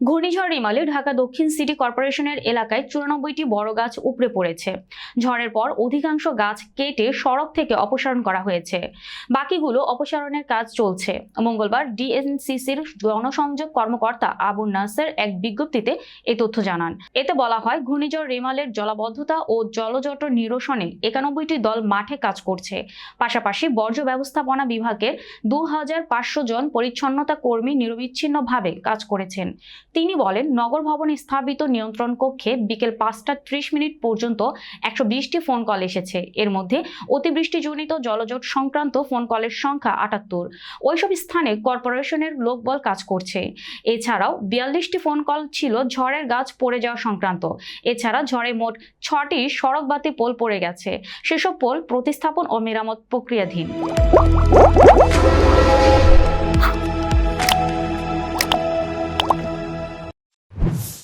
ঘূর্ণিঝড় রিমালে ঢাকা দক্ষিণ সিটি কর্পোরেশনের এলাকায় চুরানব্বইটি বড় গাছ উপড়ে পড়েছে। ঝড়ের পর অধিকাংশ গাছ কেটে সড়ক থেকে অপসারণ করা হয়েছে। বাকিগুলো অপসারণের কাজ চলছে। মঙ্গলবার ডিএনসিসির জনসংযোগ কর্মকর্তা আবু নাসের এক বিজ্ঞপ্তিতে এই তথ্য জানান। এতে বলা হয়, ঘূর্ণিঝড় রিমালের জলাবদ্ধতা ও জলজট নিরসনে একানব্বইটি দল মাঠে কাজ করছে। পাশাপাশি বর্জ্য ব্যবস্থাপনা বিভাগের দু হাজার পাঁচশো জন পরিচ্ছন্নতা কর্মী নিরবিচ্ছিন্নভাবে কাজ করেছেন। তিনি বলেন, নগর ভবনে স্থাপিত নিয়ন্ত্রণ কক্ষে বিকেল পাঁচটা ত্রিশ মিনিট পর্যন্ত একশো বিশটি ফোন কল এসেছে। এর মধ্যে অতিবৃষ্টিজনিত জলজট সংক্রান্ত ফোন কলের সংখ্যা আটাত্তর। ওইসব স্থানে কর্পোরেশনের লোকবল কাজ করছে। এছাড়াও বিয়াল্লিশটি ফোন কল ছিল ঝড়ের গাছ পড়ে যাওয়া সংক্রান্ত। এছাড়া ঝড়ে মোট ছটি সড়ক বাতি পোল পড়ে গেছে। সেসব পোল প্রতিস্থাপন ও মেরামত প্রক্রিয়াধীন।